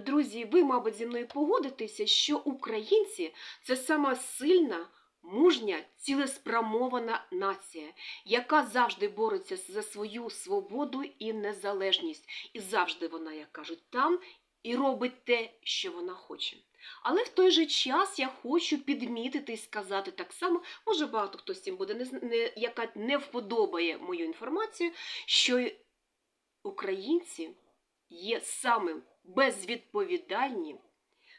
Друзі, ви, мабуть, зі мною погодитеся, що українці це сама сильна, мужня, цілеспрямована нація, яка завжди бореться за свою свободу і незалежність. І завжди вона, як кажуть, там і робить те, що вона хоче. Але в той же час я хочу підмітити і сказати так само, може багато хто з цим буде не яка не вподобає мою інформацію, що українці є самим безвідповідальні,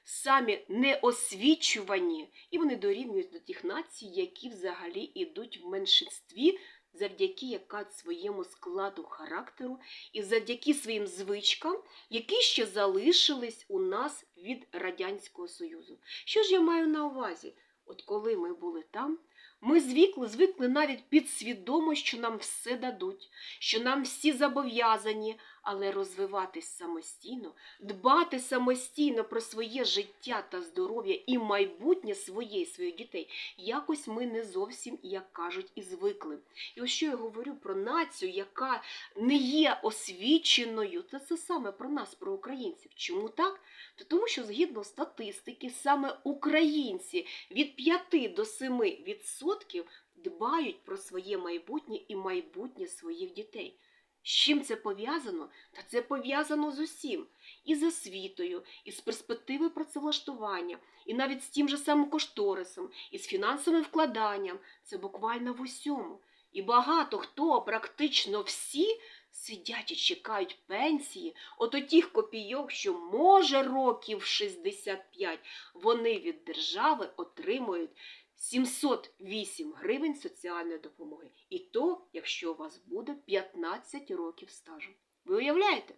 самі неосвічувані, і вони дорівнюють до тих націй, які взагалі йдуть в меншинстві завдяки яка своєму складу характеру і завдяки своїм звичкам, які ще залишились у нас від Радянського Союзу. Що ж я маю на увазі? От коли ми були там, ми звикли, звикли навіть підсвідомо, що нам все дадуть, що нам всі зобов'язані, але розвиватись самостійно, дбати самостійно про своє життя та здоров'я і майбутнє своє і своїх дітей, якось ми не зовсім, як кажуть, і звикли. І ось що я говорю про націю, яка не є освіченою, це це саме про нас, про українців. Чому так? Та тому що згідно статистики, саме українці від 5 до 7 відсотків дбають про своє майбутнє і майбутнє своїх дітей. З чим це пов'язано? Та це пов'язано з усім. І з освітою, і з перспективою працевлаштування, і навіть з тим же самим кошторисом, і з фінансовим вкладанням. Це буквально в усьому. І багато хто, практично всі, сидять і чекають пенсії, от тих копійок, що може років 65, вони від держави отримують 708 гривень соціальної допомоги. І то, якщо у вас буде 15 років стажу. Ви уявляєте?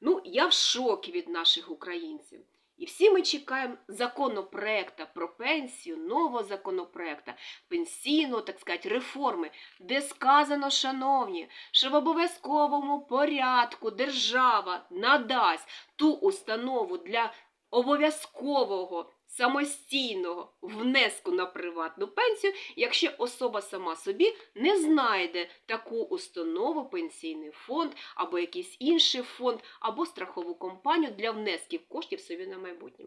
Ну, я в шокі від наших українців. І всі ми чекаємо законопроекта про пенсію, нового законопроекта, пенсійного, так сказати, реформи, де сказано, шановні, що в обов'язковому порядку держава надасть ту установу для обов'язкового самостійного внеску на приватну пенсію, якщо особа сама собі не знайде таку установу, пенсійний фонд або якийсь інший фонд, або страхову компанію для внесків коштів собі на майбутнє.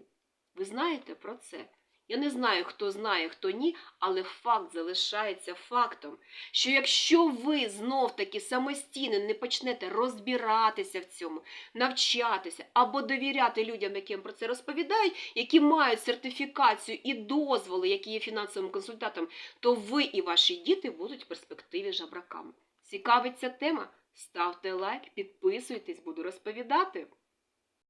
Ви знаєте про це? Я не знаю, хто знає, хто ні, але факт залишається фактом, що якщо ви знов таки самостійно не почнете розбиратися в цьому, навчатися або довіряти людям, яким про це розповідають, які мають сертифікацію і дозволи, які є фінансовим консультантом, то ви і ваші діти будуть в перспективі жабраками. Цікавить ця тема? Ставте лайк, підписуйтесь, буду розповідати.